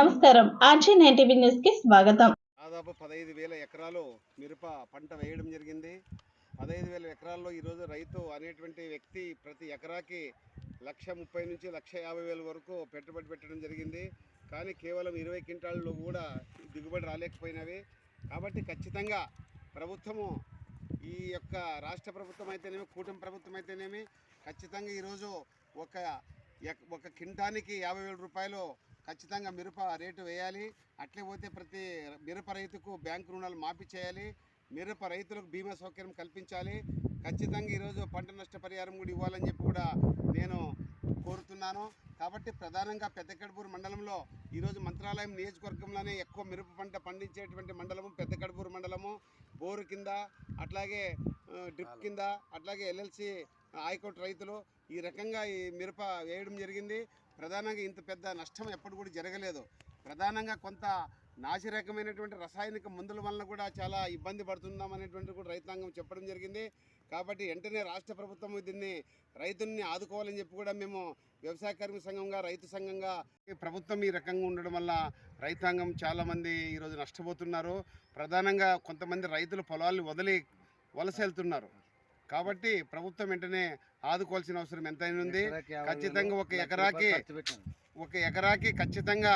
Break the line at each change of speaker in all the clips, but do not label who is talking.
నమస్కారం. RG nine TV న్యూస్కి స్వాగతం.
దాదాపు పదహైదు వేల ఎకరాలు మిరప పంట వేయడం జరిగింది. పదహైదు వేల ఎకరాల్లో ఈరోజు రైతు అనేటువంటి వ్యక్తి ప్రతి ఎకరాకి లక్ష ముప్పై నుంచి లక్ష యాభై వేల వరకు పెట్టుబడి పెట్టడం జరిగింది. కానీ కేవలం ఇరవై క్వింటాల్లో కూడా దిగుబడి రాలేకపోయినవి. కాబట్టి ఖచ్చితంగా ప్రభుత్వము ఈ యొక్క రాష్ట్ర ప్రభుత్వం అయితేనేమి కూటమి ప్రభుత్వం అయితేనేమి ఖచ్చితంగా ఈరోజు ఒక ఎక్- ఒక కింటానికి యాభై వేల రూపాయలు ఖచ్చితంగా మిరప రేటు వేయాలి. అట్లే పోతే ప్రతి మిరప రైతుకు బ్యాంకు రుణాలు మాఫీ చేయాలి. మిరప రైతులకు బీమా సౌకర్యం కల్పించాలి. ఖచ్చితంగా ఈరోజు పంట నష్ట పరిహారం కూడా ఇవ్వాలని చెప్పి కూడా నేను కోరుతున్నాను. కాబట్టి ప్రధానంగా పెద్దకడపూరు మండలంలో ఈరోజు మంత్రాలయం నియోజకవర్గంలోనే ఎక్కువ మిరప పంట పండించేటువంటి మండలము పెద్దకడపూరు మండలము. బోరు కింద అట్లాగే డ్రిప్ కింద అట్లాగే ఎల్ఎల్సి హైకోర్టు రైతులు ఈ రకంగా ఈ మిరప వేయడం జరిగింది. ప్రధానంగా ఇంత పెద్ద నష్టం ఎప్పుడు కూడా జరగలేదు. ప్రధానంగా కొంత నాసిరకమైనటువంటి రసాయనిక మందుల వలన కూడా చాలా ఇబ్బంది పడుతున్నాం అనేటువంటి కూడా రైతాంగం చెప్పడం జరిగింది. కాబట్టి వెంటనే రాష్ట్ర ప్రభుత్వం దీన్ని రైతుల్ని ఆదుకోవాలని చెప్పి కూడా మేము వ్యవసాయ కార్మిక సంఘంగా రైతు సంఘంగా ప్రభుత్వం ఈ రకంగా ఉండడం వల్ల రైతాంగం చాలామంది ఈరోజు నష్టపోతున్నారు. ప్రధానంగా కొంతమంది రైతులు పొలాలను వదిలి వలస వెళ్తున్నారు. కాబట్టి ప్రభుత్వం వెంటనే ఆదుకోవాల్సిన అవసరం ఎంతైనా ఉంది ఖచ్చితంగా ఒక ఎకరాకి ఒక ఎకరాకి ఖచ్చితంగా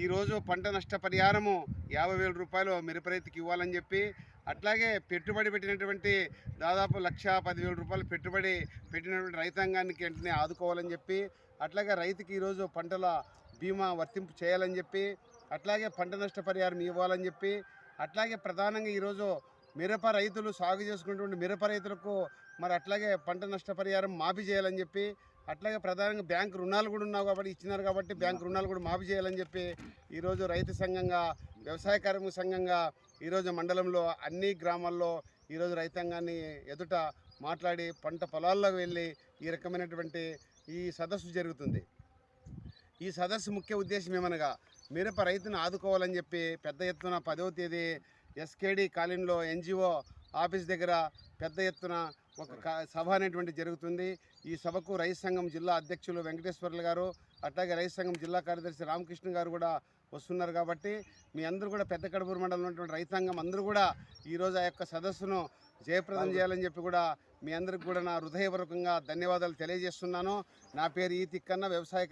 ఈరోజు పంట నష్ట పరిహారము యాభై వేల రూపాయలు మిరప రైతుకి ఇవ్వాలని చెప్పి అట్లాగే పెట్టుబడి పెట్టినటువంటి దాదాపు లక్ష పదివేల రూపాయలు పెట్టుబడి పెట్టినటువంటి రైతాంగానికి వెంటనే ఆదుకోవాలని చెప్పి అట్లాగే రైతుకి ఈరోజు పంటల బీమా వర్తింపు చేయాలని చెప్పి అట్లాగే పంట నష్ట పరిహారం ఇవ్వాలని చెప్పి అట్లాగే ప్రధానంగా ఈరోజు మిరప రైతులు సాగు చేసుకున్నటువంటి మిరప రైతులకు మరి అట్లాగే పంట నష్టపరిహారం మాఫీ చేయాలని చెప్పి అట్లాగే ప్రధానంగా బ్యాంకు రుణాలు కూడా ఉన్నావు కాబట్టి ఇచ్చినారు కాబట్టి బ్యాంకు రుణాలు కూడా మాఫీ చేయాలని చెప్పి ఈరోజు రైతు సంఘంగా వ్యవసాయ కార్మిక సంఘంగా ఈరోజు మండలంలో అన్ని గ్రామాల్లో ఈరోజు రైతాంగాన్ని ఎదుట మాట్లాడి పంట పొలాల్లోకి వెళ్ళి ఈ రకమైనటువంటి ఈ సదస్సు జరుగుతుంది. ఈ సదస్సు ముఖ్య ఉద్దేశం ఏమనగా మిరప రైతును ఆదుకోవాలని చెప్పి పెద్ద ఎత్తున పదవ తేదీ ఎస్కేడి కాలనీలో ఎన్జిఓ ఆఫీస్ దగ్గర పెద్ద ఎత్తున ఒక సభ అనేటువంటి జరుగుతుంది. ఈ సభకు రైతు సంఘం జిల్లా అధ్యక్షులు వెంకటేశ్వర్లు గారు అట్లాగే రైతు సంఘం జిల్లా కార్యదర్శి రామకృష్ణ గారు కూడా వస్తున్నారు కాబట్టి మీ అందరూ కూడా పెద్ద కడపూరు మండలం ఉన్నటువంటి రైతాంగం అందరూ కూడా ఈరోజు ఆ యొక్క సదస్సును జయప్రదం చేయాలని చెప్పి కూడా మీ అందరికి కూడా నా హృదయపూర్వకంగా ధన్యవాదాలు తెలియజేస్తున్నాను. నా పేరు ఈ తిక్కన్న వ్యవసాయ